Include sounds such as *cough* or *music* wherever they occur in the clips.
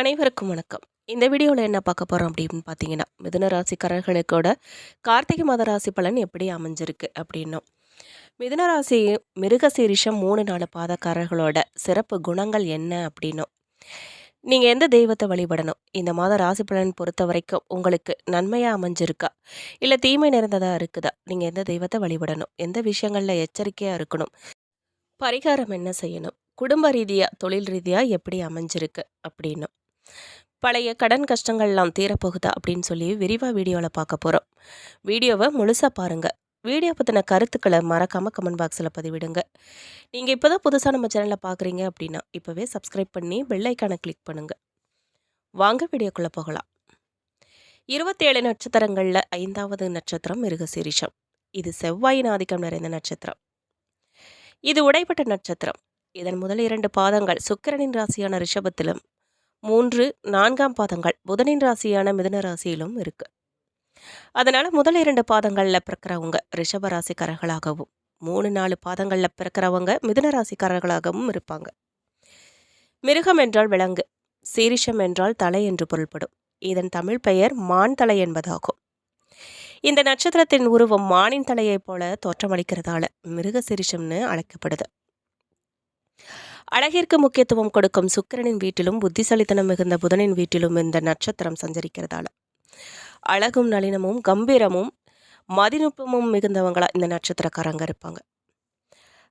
அனைவருக்கும் வணக்கம். இந்த வீடியோவில் என்ன பார்க்க போகிறோம் அப்படின்னு பார்த்தீங்கன்னா மிதுன ராசிக்காரர்களுக்கோட கார்த்திகை மாத ராசி பலன் எப்படி அமைஞ்சிருக்கு அப்படின்னும். மிதுன ராசி மிருகசீரிஷம் மூணு நாலு பாதக்காரர்களோட சிறப்பு குணங்கள் என்ன அப்படின்னும். நீங்கள் எந்த தெய்வத்தை வழிபடணும்? இந்த மாத ராசி பலன் பொறுத்த வரைக்கும் உங்களுக்கு நன்மையாக அமைஞ்சிருக்கா? இல்லை தீமை நிறைந்ததாக இருக்குதா? நீங்கள் எந்த தெய்வத்தை வழிபடணும்? எந்த விஷயங்களில் எச்சரிக்கையாக இருக்கணும்? பரிகாரம் என்ன செய்யணும்? குடும்ப ரீதியாக தொழில் ரீதியாக எப்படி அமைஞ்சிருக்கு அப்படின்னும். பழைய கடன் கஷ்டங்கள்லாம் தீரப்போகுதா அப்படின்னு சொல்லி விரிவாக வீடியோவில் பார்க்க போகிறோம் வீடியோவை முழுசாக பாருங்கள் வீடியோ பற்றின கருத்துக்களை மறக்காமல் கமெண்ட் பாக்ஸில் பதிவிடுங்க. நீங்கள் இப்போ தான் புதுசாக நம்ம சேனலில் பார்க்குறீங்க அப்படின்னா இப்போவே சப்ஸ்கிரைப் பண்ணி பெல்லைக்கானை கிளிக் பண்ணுங்கள் வாங்க வீடியோக்குள்ளே போகலாம். இருபத்தேழு நட்சத்திரங்களில் ஐந்தாவது நட்சத்திரம் மிருகசீரிஷம். இது செவ்வாயின் ஆதிக்கம் நிறைந்த நட்சத்திரம். இது உடைப்பட்ட நட்சத்திரம். இதன் முதல் இரண்டு பாதங்கள் சுக்கிரனின் ராசியான ரிஷபத்திலும் மூன்று நான்காம் பாதங்கள். புதனின் ராசியான மிதன ராசியிலும் இருக்கு. அதனால முதல் இரண்டு பாதங்களில் பிறக்கிறவங்க ரிஷப ராசிக்காரர்களாகவும் மூணு நாலு பாதங்களில் பிறக்கிறவங்க மிதன ராசிக்காரர்களாகவும் இருப்பாங்க. மிருகம் என்றால் விலங்கு சீரிஷம் என்றால் தலை என்று பொருள்படும். இதன் தமிழ் பெயர் மான் தலை என்பதாகும். இந்த நட்சத்திரத்தின் உருவம் மானின் தலையைப் போல தோற்றமளிக்கிறதால மிருக சிரிஷம்னு அழைக்கப்படுது. அழகிற்கு முக்கியத்துவம் கொடுக்கும் சுக்கிரனின் வீட்டிலும் புத்திசாலித்தனம் மிகுந்த புதனின் வீட்டிலும் இந்த நட்சத்திரம் சஞ்சரிக்கிறதால. அழகும் நளினமும் கம்பீரமும் மதிநுட்பமும் மிகுந்தவங்களா இந்த நட்சத்திரக்காரங்க இருப்பாங்க.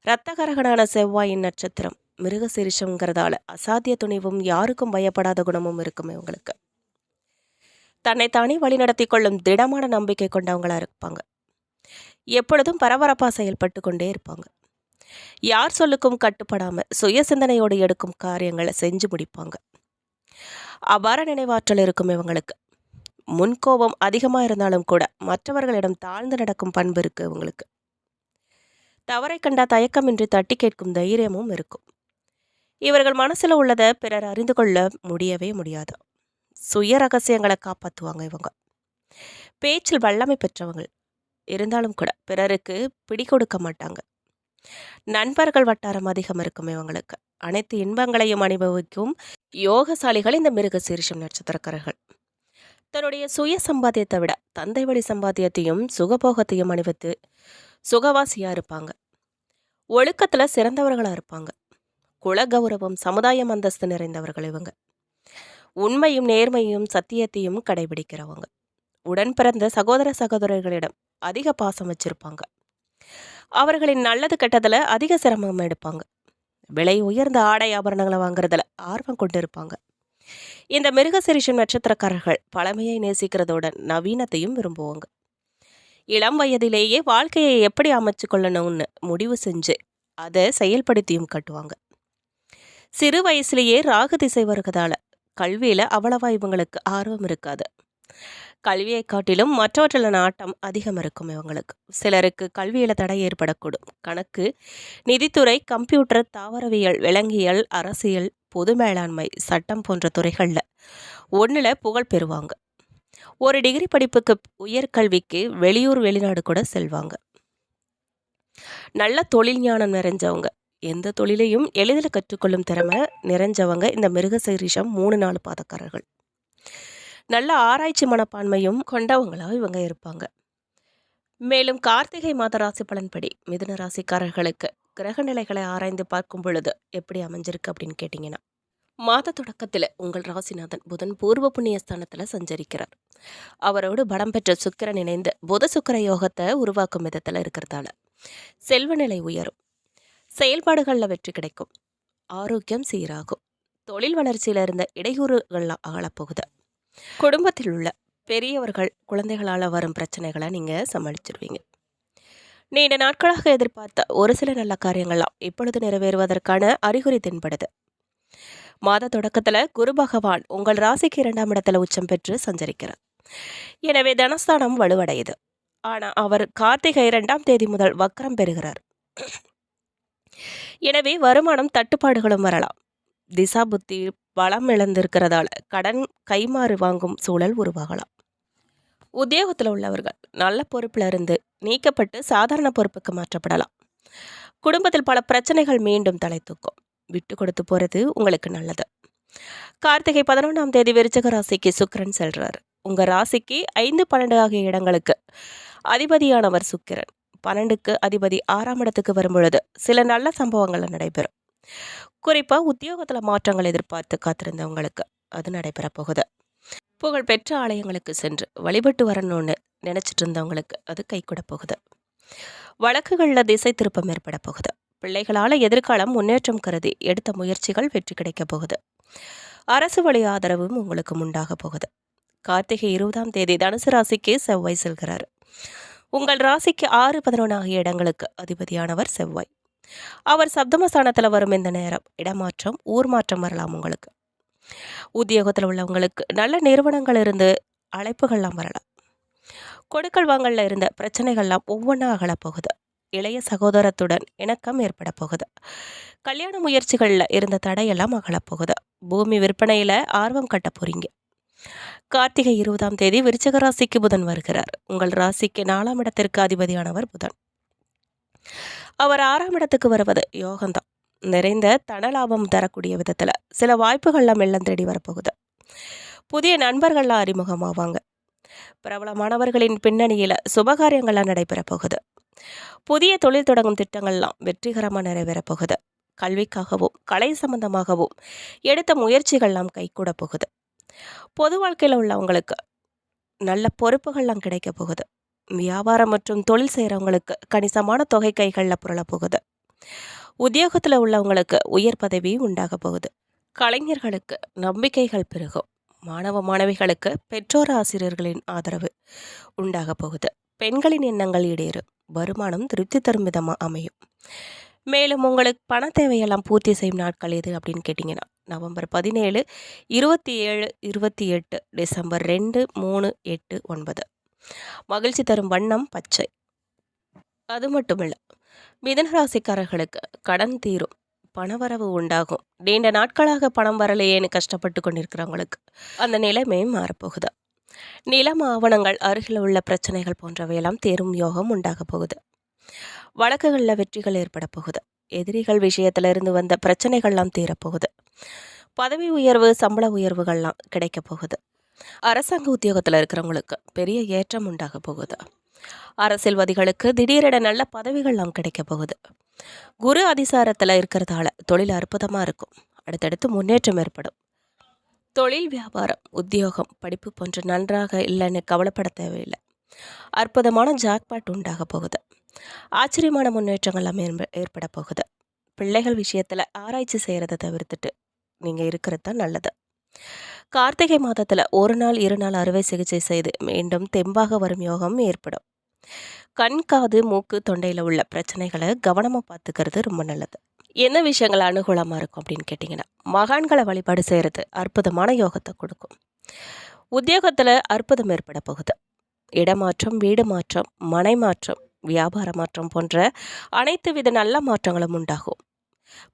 இரத்தகரகனான செவ்வாயின் நட்சத்திரம் மிருக சிரிஷங்கிறதால அசாத்திய துணிவும் யாருக்கும் பயப்படாத குணமும் இருக்கும் இவங்களுக்கு தன்னைத்தானே வழிநடத்தி கொள்ளும் திடமான நம்பிக்கை கொண்டவங்களா இருப்பாங்க. எப்பொழுதும் பரபரப்பாக செயல்பட்டு கொண்டே இருப்பாங்க. யார் சொல்லுக்கும் கட்டுப்படாமல் சுய சிந்தனையோடு எடுக்கும் காரியங்களை செஞ்சு முடிப்பாங்க. அபார நினைவாற்றல் இருக்கும் இவங்களுக்கு. முன்கோபம் அதிகமாக இருந்தாலும் கூட மற்றவர்களிடம் தாழ்ந்து நடக்கும் பண்பு இருக்குது இவங்களுக்கு. தவறை கண்டா தயக்கமின்றி தட்டி கேட்கும் தைரியமும் இருக்கும். இவர்கள் மனசில் உள்ளதை பிறர் அறிந்து கொள்ள முடியவே முடியாது. சுய ரகசியங்களை காப்பாற்றுவாங்க இவங்க. பேச்சில் வல்லமை பெற்றவங்க. இருந்தாலும் கூட பிறருக்கு பிடி கொடுக்க மாட்டாங்க. நண்பர்கள் வட்டாரம் அதிகம் இருக்கும் இவங்களுக்கு அனைத்து இன்பங்களையும் அனுபவிக்கும் யோகசாலிகள் இந்த மிருக சீரிஷம் நட்சத்திரக்காரர்கள். தன்னுடைய சுய சம்பாத்தியத்தை விட தந்தை வழி சம்பாத்தியத்தையும் சுகபோகத்தையும் அணிவித்து சுகவாசியாக இருப்பாங்க. ஒழுக்கத்தில் சிறந்தவர்களாக இருப்பாங்க. குல கௌரவம் சமுதாயம் அந்தஸ்து நிறைந்தவர்கள் இவங்க. உண்மையும் நேர்மையும் சத்தியத்தையும் கடைபிடிக்கிறவங்க. உடன் பிறந்த சகோதர சகோதரர்களிடம் அதிக பாசம் வச்சிருப்பாங்க. அவர்களின் நல்லது கெட்டதில் அதிக சிரமம் எடுப்பாங்க. விலை உயர்ந்த ஆடை ஆபரணங்களை வாங்குறதுல ஆர்வம் கொண்டு இருப்பாங்க இந்த மிருகசிரிஷம் நட்சத்திரக்காரர்கள் பழமையை நேசிக்கிறதோட நவீனத்தையும் விரும்புவாங்க. இளம் வயதிலேயே வாழ்க்கையை எப்படி அமைச்சு கொள்ளணும்னு முடிவு செஞ்சு அதை செயல்படுத்தியும் கட்டுவாங்க. சிறு வயசுலேயே ராகு திசை வருகிறதால கல்வியில் அவ்வளவா இவங்களுக்கு ஆர்வம் இருக்காது. கல்வியை காட்டிலும் மற்றவற்றில் நாட்டம் அதிகம் இருக்கும் இவங்களுக்கு. சிலருக்கு கல்வியில் தடை ஏற்படக்கூடும். கணக்கு நிதித்துறை கம்ப்யூட்டர் தாவரவியல் விலங்கியல் அரசியல் பொது மேலாண்மை சட்டம் போன்ற துறைகளில் ஒன்றில் புகழ் பெறுவாங்க. ஒரு டிகிரி படிப்புக்கு உயர்கல்விக்கு வெளியூர் வெளிநாடு கூட செல்வாங்க. நல்ல தொழில் ஞானம் நிறைஞ்சவங்க. எந்த தொழிலையும் எளிதில் கற்றுக்கொள்ளும் திறமை நிறைஞ்சவங்க இந்த மிருகசீரிஷம் மூணு நாலு பாதக்காரர்கள். நல்ல ஆராய்ச்சி மனப்பான்மையும் கொண்டவங்களாக இவங்க இருப்பாங்க. மேலும் கார்த்திகை மாத ராசி பலன்படி மிதுன ராசிக்காரர்களுக்கு கிரக நிலைகளை ஆராய்ந்து பார்க்கும் பொழுது எப்படி அமைஞ்சிருக்கு அப்படின்னு கேட்டிங்கன்னா மாத தொடக்கத்தில் உங்கள் ராசிநாதன் புதன் பூர்வ புண்ணிய ஸ்தானத்தில் சஞ்சரிக்கிறார். அவரோடு படம் பெற்ற சுக்கிரன் இணைந்து புத சுக்கர யோகத்தை உருவாக்கும் விதத்தில் இருக்கிறதால செல்வ நிலை உயரும். செயல்பாடுகளில் வெற்றி கிடைக்கும். ஆரோக்கியம் சீராகும். தொழில் வளர்ச்சியில் இருந்த இடையூறுகள்லாம் அகலப்போகுது குடும்பத்தில் உள்ள பெரியவர்கள் குழந்தைகளால் வரும் பிரச்சனைகளை நீங்கள் சமாளிச்சிருவீங்க. நீண்ட நாட்களாக எதிர்பார்த்த ஒரு சில நல்ல காரியங்கள்லாம் இப்பொழுது நிறைவேறுவதற்கான அறிகுறி தென்படுது. மாத தொடக்கத்தில் குரு பகவான் உங்கள் ராசிக்கு இரண்டாம் இடத்துல உச்சம் பெற்று சஞ்சரிக்கிறார். எனவே தனஸ்தானம் வலுவடையுது. ஆனால் அவர் கார்த்திகை இரண்டாம் தேதி முதல் வக்கரம் பெறுகிறார். *clears throat* எனவே வருமானம் தட்டுப்பாடுகளும் வரலாம். திசா புத்தி பலம் இழந்திருக்கிறதால கடன் கைமாறு வாங்கும் சூழல் உருவாகலாம். உத்தியோகத்தில் உள்ளவர்கள் நல்ல பொறுப்பில் இருந்து நீக்கப்பட்டு சாதாரண பொறுப்புக்கு மாற்றப்படலாம். குடும்பத்தில் பல பிரச்சனைகள் மீண்டும் தலை தூக்கும். விட்டு கொடுத்து போகிறது உங்களுக்கு நல்லது. கார்த்திகை பதினொன்றாம் தேதி விருச்சக ராசிக்கு சுக்கிரன் செல்கிறார் உங்கள் ராசிக்கு ஐந்து பன்னெண்டு ஆகிய இடங்களுக்கு அதிபதியானவர் சுக்கிரன். பன்னெண்டுக்கு அதிபதி ஆறாம் இடத்துக்கு வரும்பொழுது சில நல்ல சம்பவங்கள் நடைபெறும். குறிப்பாக உத்தியோகத்தில் மாற்றங்கள் எதிர்பார்த்து காத்திருந்தவங்களுக்கு அது நடைபெற போகுது. புகழ்பெற்ற ஆலயங்களுக்கு சென்று வழிபட்டு வரணும்னு நினச்சிட்டு இருந்தவங்களுக்கு அது கைகூட போகுது. வழக்குகளில் திசை திருப்பம் ஏற்பட போகுது. பிள்ளைகளால் எதிர்காலம் முன்னேற்றம் கருதி எடுத்த முயற்சிகள் வெற்றி கிடைக்கப் போகுது. அரசு வழி ஆதரவும் உங்களுக்கு உண்டாக போகுது. கார்த்திகை இருபதாம் தேதி தனுசு ராசிக்கு செவ்வாய் செல்கிறார். உங்கள் ராசிக்கு ஆறு பதினொன்று ஆகிய இடங்களுக்கு அதிபதியானவர் செவ்வாய். அவர் சப்தமஸ்தானத்தில் வரும் இந்த நேரம். இடமாற்றம் ஊர் மாற்றம் வரலாம் உங்களுக்கு. உத்தியோகத்தில் உள்ளவங்களுக்கு நல்ல நிறுவனங்கள் இருந்து அழைப்புகள்லாம் வரலாம். கொடுக்கல் வாங்கலில் இருந்த பிரச்சனைகள்லாம் ஒவ்வொன்றா அகலப்போகுது. இளைய சகோதரத்துடன் இணக்கம் ஏற்பட போகுது. கல்யாண முயற்சிகளில் இருந்த தடையெல்லாம் அகலப்போகுது. பூமி விற்பனையில் ஆர்வம் கட்ட போறீங்க. கார்த்திகை இருபதாம் தேதி விருச்சக ராசிக்கு புதன் வருகிறார். உங்கள் ராசிக்கு நாலாம் இடத்திற்கு அதிபதியானவர் புதன். அவர் ஆறாம் இடத்துக்கு வருவது யோகம்தான். நிறைந்த தனலாபம் தரக்கூடிய விதத்தில் சில வாய்ப்புகள்லாம் மெல்லம் தேடி வரப்போகுது. புதிய நண்பர்கள்லாம் அறிமுகமாவாங்க. பிரபலமானவர்களின் பின்னணியில் சுபகாரியங்கள்லாம் நடைபெற போகுது புதிய தொழில் தொடங்கும் திட்டங்கள்லாம் வெற்றிகரமாக நிறைவேறப் போகுது கல்விக்காகவும் கலை சம்பந்தமாகவும் எடுத்த முயற்சிகள்லாம் கைகூட போகுது. பொது வாழ்க்கையில் உள்ளவங்களுக்கு நல்ல பொறுப்புகள்லாம் கிடைக்க போகுது. வியாபாரம் மற்றும் தொழில் செய்கிறவங்களுக்கு கணிசமான தொகை கைகளில் புரள போகுது. உத்தியோகத்தில் உள்ளவங்களுக்கு உயர் பதவி உண்டாக போகுது. கலைஞர்களுக்கு நம்பிக்கைகள் பெருகும். மாணவ மாணவிகளுக்கு பெற்றோர் ஆசிரியர்களின் ஆதரவு உண்டாக போகுது. பெண்களின் எண்ணங்கள் ஈடேறும் வருமானம் திருப்தி தரும் விதமாக அமையும். மேலும் உங்களுக்கு பண தேவையெல்லாம் பூர்த்தி செய்யும் நாட்கள் எது அப்படின்னு கேட்டிங்கன்னா நவம்பர் பதினேழு இருபத்தி ஏழு இருபத்தி எட்டு டிசம்பர் ரெண்டு மூணு எட்டு ஒன்பது. மகிழ்ச்சி தரும் வண்ணம் பச்சை. அது மட்டுமில்லை மிதன ராசிக்காரர்களுக்கு கடன் தீரும் பணவரவு உண்டாகும். நீண்ட நாட்களாக பணம் வரலையேன்னு கஷ்டப்பட்டு கொண்டிருக்கிறவங்களுக்கு அந்த நிலைமை மாறப்போகுது. நிலம் ஆவணங்கள் அருகில் உள்ள பிரச்சனைகள் போன்றவையெல்லாம் தேரும் யோகம் உண்டாக போகுது. வழக்குகளில் வெற்றிகள் ஏற்பட போகுது. எதிரிகள் விஷயத்துல இருந்து வந்த பிரச்சனைகள்லாம் தீரப்போகுது பதவி உயர்வு சம்பள உயர்வுகள்லாம் கிடைக்க போகுது. அரசாங்க உத்தியோகத்தில் இருக்கிறவங்களுக்கு பெரிய ஏற்றம் உண்டாக போகுது. அரசியல்வாதிகளுக்கு திடீரென நல்ல பதவிகள்லாம் கிடைக்க போகுது. குரு அதிசாரத்தில் இருக்கிறதால தொழில் அற்புதமாக இருக்கும். அடுத்தடுத்து முன்னேற்றம் ஏற்படும். தொழில் வியாபாரம் உத்தியோகம் படிப்பு போன்ற நன்றாக இல்லைன்னு கவலைப்பட தேவையில்லை. அற்புதமான ஜாக்பாட் உண்டாக போகுது. ஆச்சரியமான முன்னேற்றங்கள் ஏற்பட போகுது. பிள்ளைகள் விஷயத்தில் ஆராய்ச்சி செய்கிறத தவிர்த்துட்டு நீங்கள் இருக்கிறது தான் நல்லது. கார்த்திகை மாதத்தில் ஒரு நாள் இரு நாள் அறுவை சிகிச்சை செய்து மீண்டும் தெம்பாக வரும் யோகம் ஏற்படும். கண் காது மூக்கு தொண்டையில் உள்ள பிரச்சனைகளை கவனமாக பார்த்துக்கிறது ரொம்ப நல்லது. என்ன விஷயங்கள் அனுகூலமாக இருக்கும் அப்படின்னு கேட்டிங்கன்னா மகான்களை வழிபாடு செய்கிறது அற்புதமான யோகத்தை கொடுக்கும். உத்தியோகத்தில் அற்புதம் ஏற்பட போகுது. இடமாற்றம் வீடு மாற்றம் மனை மாற்றம் வியாபார மாற்றம் போன்ற அனைத்து வித நல்ல மாற்றங்களும் உண்டாகும்.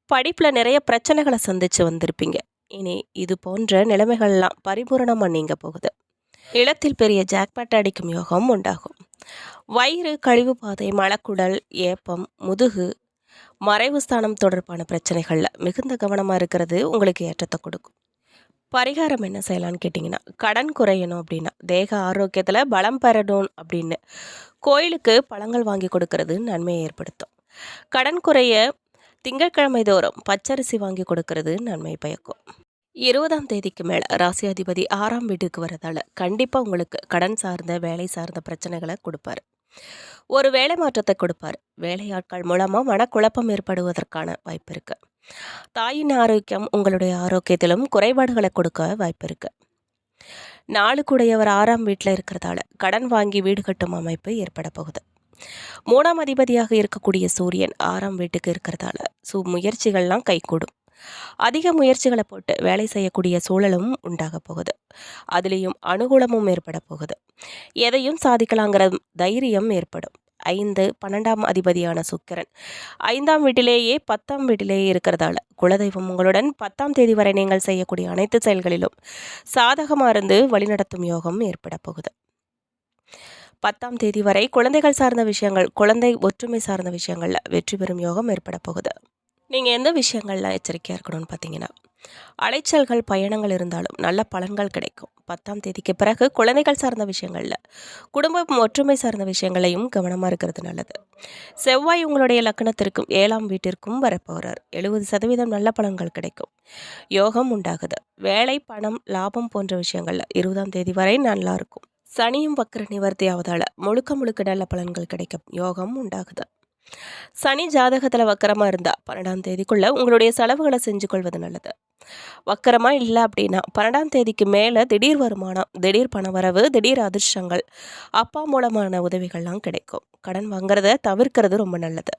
படிப்பில் நிறைய பிரச்சனைகளை சந்தித்து வந்திருப்பீங்க. இனி இது போன்ற நிலைமைகள்லாம் பரிபூரணமாக நீங்க போகுது. இளத்தில் பெரிய ஜாக்பாட் அடிக்கும் யோகம் உண்டாகும். வயிறு கழிவு பாதை மலக்குடல் ஏப்பம் முதுகு மறைவு ஸ்தானம் தொடர்பான பிரச்சனைகளில் மிகுந்த கவனமாக இருக்கிறது உங்களுக்கு ஏற்றத்தை கொடுக்கும். பரிகாரம் என்ன செய்யலான்னு கேட்டிங்கன்னா கடன் குறையணும் அப்படின்னா தேக ஆரோக்கியத்தில் பலம் பெறணும் அப்படின்னு கோயிலுக்கு பழங்கள் வாங்கி கொடுக்கறது நன்மையை ஏற்படுத்தும். கடன் குறைய திங்கட்கிழமை தோறும் பச்சரிசி வாங்கி கொடுக்கறது நன்மை பயக்கும். இருபதாம் தேதிக்கு மேலே ராசி அதிபதி ஆறாம் வீட்டுக்கு வரதால கண்டிப்பாக உங்களுக்கு கடன் சார்ந்த வேலை சார்ந்த பிரச்சனைகளை கொடுப்பாரு. ஒரு வேலை மாற்றத்தை கொடுப்பார். வேலையாட்கள் மூலமாக மனக்குழப்பம் ஏற்படுவதற்கான வாய்ப்பு இருக்கு. தாயின் ஆரோக்கியம் உங்களுடைய ஆரோக்கியத்திலும் குறைபாடுகளை கொடுக்க வாய்ப்பு இருக்கு. நாளுக்குடையவர் ஆறாம் வீட்டில் இருக்கிறதால கடன் வாங்கி வீடு கட்டும் அமைப்பு ஏற்பட போகுது. மூணாம் அதிபதியாக இருக்கக்கூடிய சூரியன் ஆறாம் வீட்டுக்கு இருக்கிறதால சு முயற்சிகள்லாம் கைகூடும். அதிக முயற்சிகளை போட்டு வேலை செய்யக்கூடிய சூழலும் உண்டாக போகுது. அதுலேயும் அனுகூலமும் ஏற்பட போகுது. எதையும் சாதிக்கலாங்கிற தைரியம் ஏற்படும். ஐந்து பன்னெண்டாம் அதிபதியான சுக்கிரன். ஐந்தாம் வீட்டிலேயே பத்தாம் வீட்டிலேயே இருக்கிறதால குலதெய்வம் உங்களுடன் பத்தாம் தேதி வரை நீங்கள் செய்யக்கூடிய அனைத்து செயல்களிலும் சாதகமாக இருந்து வழிநடத்தும் யோகம் ஏற்பட போகுது. பத்தாம் தேதி வரை குழந்தைகள் சார்ந்த விஷயங்கள் குழந்தை ஒற்றுமை சார்ந்த விஷயங்களில் வெற்றி பெறும் யோகம் ஏற்பட போகுது. நீங்கள் எந்த விஷயங்கள்லாம் எச்சரிக்கையாக இருக்கணும்னு பார்த்தீங்கன்னா அலைச்சல்கள் பயணங்கள் இருந்தாலும் நல்ல பலன்கள் கிடைக்கும். பத்தாம் தேதிக்கு பிறகு குழந்தைகள் சார்ந்த விஷயங்களில் குடும்பம் ஒற்றுமை சார்ந்த விஷயங்களையும் கவனமாக இருக்கிறது நல்லது. செவ்வாய் உங்களுடைய லக்கணத்திற்கும் ஏழாம் வீட்டிற்கும் வரப்போகிறார் எழுபது சதவீதம் நல்ல பலன்கள் கிடைக்கும். யோகம் உண்டாகுது. வேலை பணம் லாபம் போன்ற விஷயங்களில் இருபதாம் தேதி வரை நல்லா இருக்கும். சனியும் வக்கர நிவர்த்தி ஆவதால் முழுக்க முழுக்க நல்ல பலன்கள் கிடைக்கும். யோகம் உண்டாகுது. சனி ஜாதகத்தில் வக்கரமாக இருந்தால் பன்னெண்டாம் தேதிக்குள்ளே உங்களுடைய செலவுகளை செஞ்சு கொள்வது நல்லது. வக்கரமாக இல்லை அப்படின்னா பன்னெண்டாம் தேதிக்கு மேலே திடீர் வருமானம் திடீர் பண வரவு திடீர் அதிர்ஷ்டங்கள் அப்பா மூலமான உதவிகள்லாம் கிடைக்கும். கடன் வாங்குறத தவிர்க்கிறது ரொம்ப நல்லது.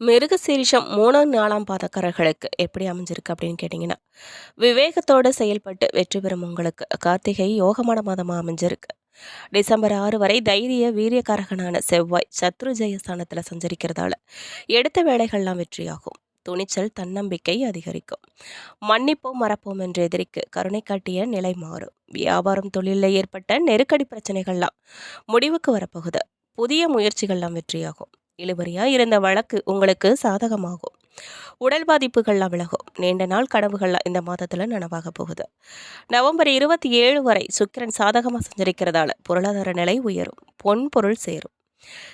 மிருக சீரிஷம் மூணாம் நாலாம் பாதக்காரர்களுக்கு எப்படி அமைஞ்சிருக்கு அப்படின்னு கேட்டிங்கன்னா விவேகத்தோடு செயல்பட்டு வெற்றி பெறும் உங்களுக்கு கார்த்திகை யோகமான மாதமாக அமைஞ்சிருக்கு. டிசம்பர் ஆறு வரை தைரிய வீரியக்காரகனான செவ்வாய் சத்ரு ஜெயஸ்தானத்தில் சஞ்சரிக்கிறதால எடுத்த வேலைகள்லாம் வெற்றியாகும். துணிச்சல் தன்னம்பிக்கை அதிகரிக்கும். மன்னிப்போம் மறப்போம் என்ற எதிரிக்கு கருணை காட்டிய நிலை மாறும். வியாபாரம் தொழிலில் ஏற்பட்ட நெருக்கடி பிரச்சனைகள்லாம் முடிவுக்கு வரப்போகுது. புதிய முயற்சிகள்லாம் வெற்றியாகும். இழுபறியாக இருந்த வழக்கு உங்களுக்கு சாதகமாகும். உடல் பாதிப்புகள்லாம் விலகும் நீண்ட நாள் கனவுகள் இந்த மாதத்தில் நனவாக போகுது. நவம்பர் இருபத்தி ஏழு வரை சுக்கிரன் சாதகமாக சஞ்சரிக்கிறதால பொருளாதார நிலை உயரும் பொன் பொருள் சேரும்.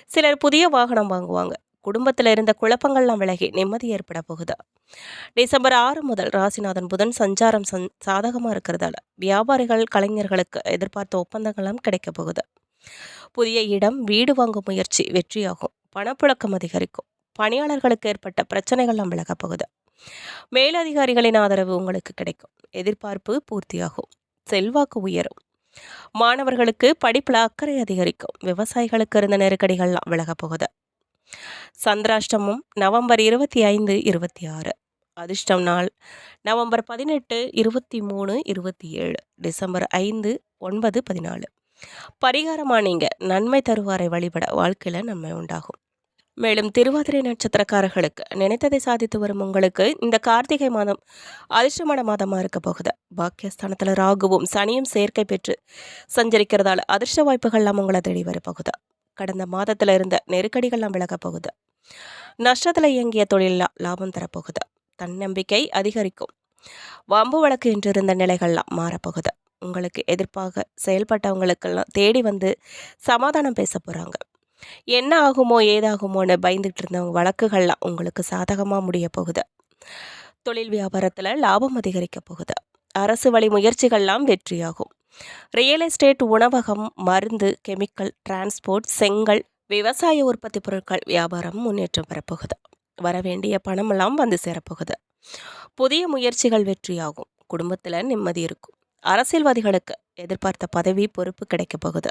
சிலர் புதிய வாகனம் வாங்குவாங்க. குடும்பத்தில் இருந்த குழப்பங்கள்லாம் விலகி நிம்மதி ஏற்பட போகுது. டிசம்பர் ஆறு முதல் ராசிநாதன் புதன் சஞ்சாரம் சந் சாதகமாக இருக்கிறதால வியாபாரிகள் கலைஞர்களுக்கு எதிர்பார்த்த ஒப்பந்தங்கள்லாம் கிடைக்க போகுது. புதிய இடம் வீடு வாங்கும் முயற்சி வெற்றியாகும். பணப்புழக்கம் அதிகரிக்கும். பணியாளர்களுக்கு ஏற்பட்ட பிரச்சனைகள்லாம் விலகப் போகுது. மேலதிகாரிகளின் ஆதரவு உங்களுக்கு கிடைக்கும். எதிர்பார்ப்பு பூர்த்தியாகும். செல்வாக்கு உயரும். மாணவர்களுக்கு படிப்பில் அக்கறை அதிகரிக்கும். விவசாயிகளுக்கு இருந்த நெருக்கடிகள்லாம் விலகப் போகுது. சந்திராஷ்டமம் நவம்பர் இருபத்தி ஐந்து இருபத்தி ஆறு. அதிர்ஷ்டம் நாள் நவம்பர் பதினெட்டு இருபத்தி மூணு இருபத்தி ஏழு. டிசம்பர் ஐந்து ஒன்பது பதினாலு. பரிகாரமாக நீங்கள் நன்மை தருவாரை வழிபட வாழ்க்கையில் நன்மை உண்டாகும். மேலும் திருவாதிரை நட்சத்திரக்காரர்களுக்கு நினைத்ததை சாதித்து வரும் உங்களுக்கு இந்த கார்த்திகை மாதம் அதிர்ஷ்டமான மாதமாக இருக்க போகுது. பாக்கியஸ்தானத்தில் ராகுவும் சனியும் சேர்க்கை பெற்று சஞ்சரிக்கிறதால அதிர்ஷ்ட வாய்ப்புகள்லாம் உங்களை தேடி வரப்போகுது கடந்த மாதத்தில் இருந்த நெருக்கடிகள்லாம் விலகப் போகுது. நஷ்டத்தில் இயங்கிய தொழிலெலாம் லாபம் தரப்போகுது. தன்னம்பிக்கை அதிகரிக்கும். வம்பு வழக்கு என்று இருந்த நிலைகள்லாம் மாறப்போகுது உங்களுக்கு எதிர்ப்பாக செயல்பட்டவங்களுக்கெல்லாம் தேடி வந்து சமாதானம் பேச போகிறாங்க என்ன ஆகுமோ ஏதாகுமோன்னு பயந்துகிட்டு இருந்தவங்க வழக்குகள்லாம் உங்களுக்கு சாதகமாக முடிய போகுது. தொழில் வியாபாரத்தில் லாபம் அதிகரிக்க போகுது. அரசு வழி முயற்சிகள்லாம் வெற்றியாகும். ரியல் எஸ்டேட் உணவகம் மருந்து கெமிக்கல் டிரான்ஸ்போர்ட் செங்கல் விவசாய உற்பத்தி பொருட்கள் வியாபாரம் முன்னேற்றம் பெறப்போகுது வரவேண்டிய பணமெல்லாம் வந்து சேரப்போகுது புதிய முயற்சிகள் வெற்றியாகும். குடும்பத்தில் நிம்மதி இருக்கும். அரசியல்வாதிகளுக்கு எதிர்பார்த்த பதவி பொறுப்பு கிடைக்க போகுது.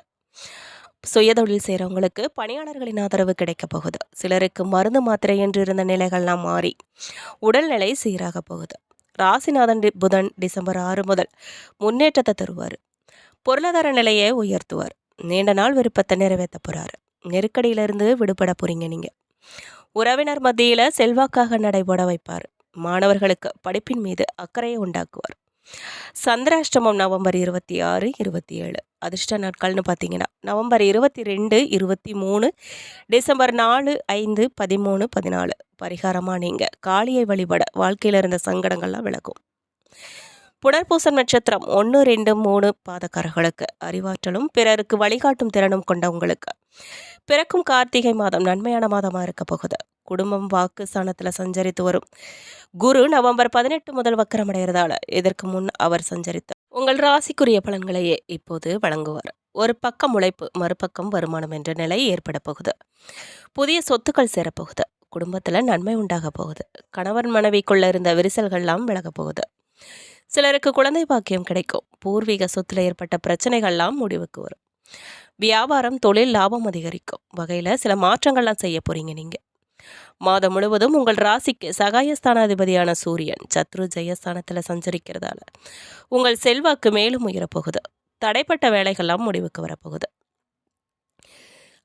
சுயதொழில் செய்கிறவங்களுக்கு பணியாளர்களின் ஆதரவு கிடைக்க போகுது. சிலருக்கு மருந்து மாத்திரை என்று இருந்த நிலைகள்லாம் மாறி உடல்நிலை சீராக போகுது. ராசிநாதன் புதன் டிசம்பர் ஆறு முதல் முன்னேற்றத்தை தருவார். பொருளாதார நிலையை உயர்த்துவார். நீண்ட நாள் விருப்பத்தை நிறைவேற்ற போகிறார் நெருக்கடியிலிருந்து விடுபட போகிறீங்க நீங்கள் உறவினர் மத்தியில் செல்வாக்காக நடைபெற வைப்பார். மாணவர்களுக்கு படிப்பின் மீது அக்கறையை உண்டாக்குவார். சந்திராஷ்டமம் நவம்பர் இருபத்தி ஆறு இருபத்தி ஏழு. அதிர்ஷ்ட நாட்கள்னு பார்த்தீங்கன்னா நவம்பர் இருபத்தி ரெண்டு இருபத்தி மூணு டிசம்பர் நாலு ஐந்து பதிமூணு பதினாலு. பரிகாரமாக நீங்கள் காளியை வழிபட வாழ்க்கையில் இருந்த சங்கடங்கள்லாம் விலகும். புனர்பூசம் நட்சத்திரம் ஒன்று ரெண்டு மூணு பாதக்காரர்களுக்கு அறிவாற்றலும் பிறருக்கு வழிகாட்டும் திறனும் கொண்ட உங்களுக்கு. பிறக்கும் கார்த்திகை மாதம் நன்மையான மாதமாக இருக்க போகுது. குடும்பம் வாக்கு ஸ்தானத்தில் சஞ்சரித்து வரும். குரு நவம்பர் பதினெட்டு முதல் வக்கரமடைகிறதால இதற்கு முன் அவர் சஞ்சரித்தார் உங்கள் ராசிக்குரிய பலன்களையே இப்போது வழங்குவார். ஒரு பக்கம் உழைப்பு மறுபக்கம் வருமானம் என்ற நிலை ஏற்பட போகுது. புதிய சொத்துக்கள் சேரப்போகுது. குடும்பத்தில் நன்மை உண்டாக போகுது. கணவன் மனைவிக்குள்ள இருந்த விரிசல்கள்லாம் விலகப் போகுது. சிலருக்கு குழந்தை பாக்கியம் கிடைக்கும். பூர்வீக சொத்துல ஏற்பட்ட பிரச்சனைகள்லாம் முடிவுக்கு வரும். வியாபாரம் தொழில் லாபம் அதிகரிக்கும். வகையில் சில மாற்றங்கள்லாம் செய்ய போகிறீங்க நீங்கள் மாதம் முழுவதும் உங்கள் ராசிக்கு சகாயஸ்தானாதிபதியான சூரியன் சத்ரு ஜெயஸ்தானத்தில் சஞ்சரிக்கிறதால உங்கள் செல்வாக்கு மேலும் உயரப்போகுது. தடைப்பட்ட வேலைகள்லாம் முடிவுக்கு வரப்போகுது.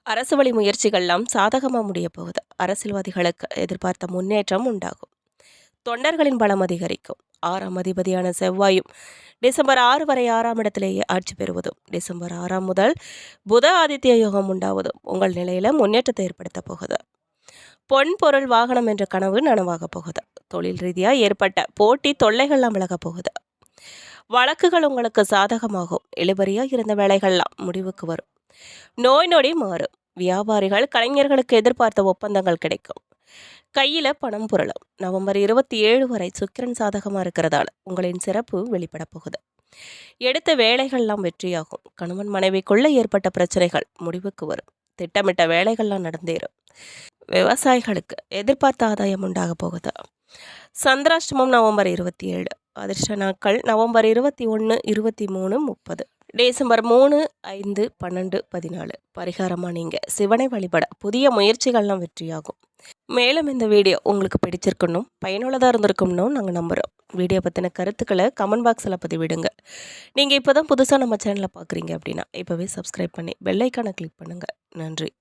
அரசு வழி முயற்சிகள்லாம் சாதகமாக முடிய போகுது அரசியல்வாதிகளுக்கு எதிர்பார்த்த முன்னேற்றம் உண்டாகும். தொண்டர்களின் பலம் அதிகரிக்கும். ஆறாம் அதிபதியான செவ்வாயும் டிசம்பர் ஆறு வரை ஆறாம் இடத்திலேயே ஆட்சி பெறுவதும் டிசம்பர் ஆறாம் முதல் புத ஆதித்ய யோகம் உண்டாவதும் உங்கள் நிலையில முன்னேற்றத்தை ஏற்படுத்த போகுது. பொன் பொருள் வாகனம் என்ற கனவு நனவாக போகுது. தொழில் ரீதியாக ஏற்பட்ட போட்டி தொல்லைகள்லாம் விலகப் போகுது. வழக்குகள் உங்களுக்கு சாதகமாகும். இழுபறியாக இருந்த வேலைகள்லாம் முடிவுக்கு வரும். நோய் நொடி மாறும். வியாபாரிகள் கலைஞர்களுக்கு எதிர்பார்த்த ஒப்பந்தங்கள் கிடைக்கும். கையில் பணம் புரளும். நவம்பர் இருபத்தி ஏழு வரை சுக்கிரன் சாதகமாக இருக்கிறதால உங்களின் சிறப்பு வெளிப்பட போகுது. எடுத்த வேலைகள்லாம் வெற்றியாகும். கணவன் மனைவிக்குள்ள ஏற்பட்ட பிரச்சனைகள் முடிவுக்கு வரும். திட்டமிட்ட வேலைகள்லாம் நடந்தேறும். விவசாயிகளுக்கு எதிர்பார்த்த ஆதாயம் உண்டாக போகுது. சந்திராஷ்டமம் நவம்பர் இருபத்தி ஏழு அதிர்ஷ்ட நாட்கள் நவம்பர் இருபத்தி ஒன்று இருபத்தி மூணு முப்பது. டிசம்பர் மூணு ஐந்து பன்னெண்டு பதினாலு. பரிகாரமாக நீங்கள் சிவனை வழிபட புதிய முயற்சிகள்லாம் வெற்றியாகும். மேலும் இந்த வீடியோ உங்களுக்கு பிடிச்சிருக்கணும் பயனுள்ளதாக இருந்திருக்கும்னு நாங்கள் நம்புகிறோம் வீடியோ பற்றின கருத்துக்களை கமெண்ட் பாக்ஸில் பதிவிடுங்க. நீங்கள் இப்போ தான் புதுசாக நம்ம சேனலை பார்க்குறீங்க அப்படின்னா இப்போவே சப்ஸ்கிரைப் பண்ணி பெல்லைக்கானை கிளிக் பண்ணுங்கள் நன்றி.